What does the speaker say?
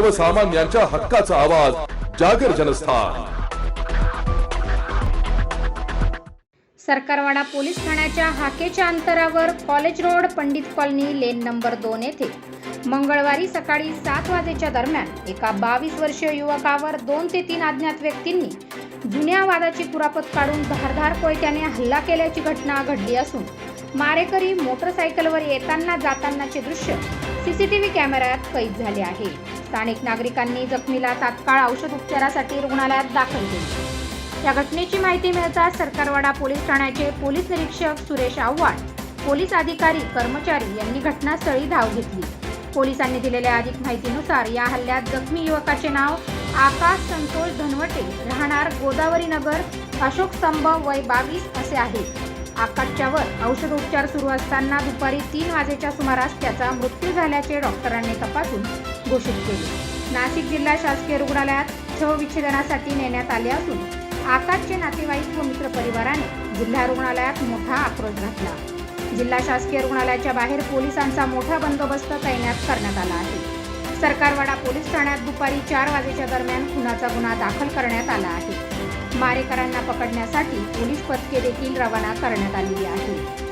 सर्वसामान्यांच्या हक्काचा आवाज जागर जनस्थान. सरकारवाडा पोलीस ठाण्याच्या हाकेच्या अंतरावर college road Pandit colony lane number दोन येथे. मंगळवारी सकाळी सात वाजेच्या दरम्यान एका बावीस वर्षीय युवकावर दोन ते तीन अज्ञात व्यक्तींनी जुन्या वादाची कुरापत काढून धारधार कोयत्याने हल्ला केल्याची घटना घडली असून मारेकरी मोटरसायकलवर येताना जातानाचे दृश्य सीसीटीव्ही कॅमेऱ्यात कैद झाले आहे. स्थानिक नागरिकांनी जखमीला तात्काळ औषध उपचारासाठी रुग्णालयात दाखल केले. या घटनेची माहिती मिळताच सरकारवाडा पोलीस ठाण्याचे पोलीस निरीक्षक सुरेश आव्हाड पोलीस अधिकारी कर्मचारी यांनी घटनास्थळी धाव घेतली. पोलिसांनी दिलेल्या अधिक माहितीनुसार या हल्ल्यात जखमी युवकाचे नाव आकाश संतोष धनवटे राहणार गोदावरी नगर अशोक स्तंभ वय बावीस असे आहे. आकाशच्यावर औषधोपचार सुरू असताना दुपारी तीन वाजेच्या सुमारास त्याचा मृत्यू झाल्याचे डॉक्टरांनी तपासून घोषित केले. नाशिक जिल्हा शासकीय रुग्णालयात शवविच्छेदनासाठी नेण्यात आले असून आकाशचे नातेवाईक व मित्र परिवाराने जिल्हा रुग्णालयात मोठा आक्रोश घातला. जिल्हा शासकीय रुग्णालयाच्या बाहेर पोलिसांचा मोठा बंदोबस्त तैनात करण्यात आला आहे. सरकारवाडा पोलीस ठाण्यात दुपारी चार वाजेच्या दरम्यान खुनाचा गुन्हा दाखल करण्यात आला आहे. मारेकरांना पकडण्यासाठी पोलीस पथके देखील रवाना करण्यात आलेली आहे.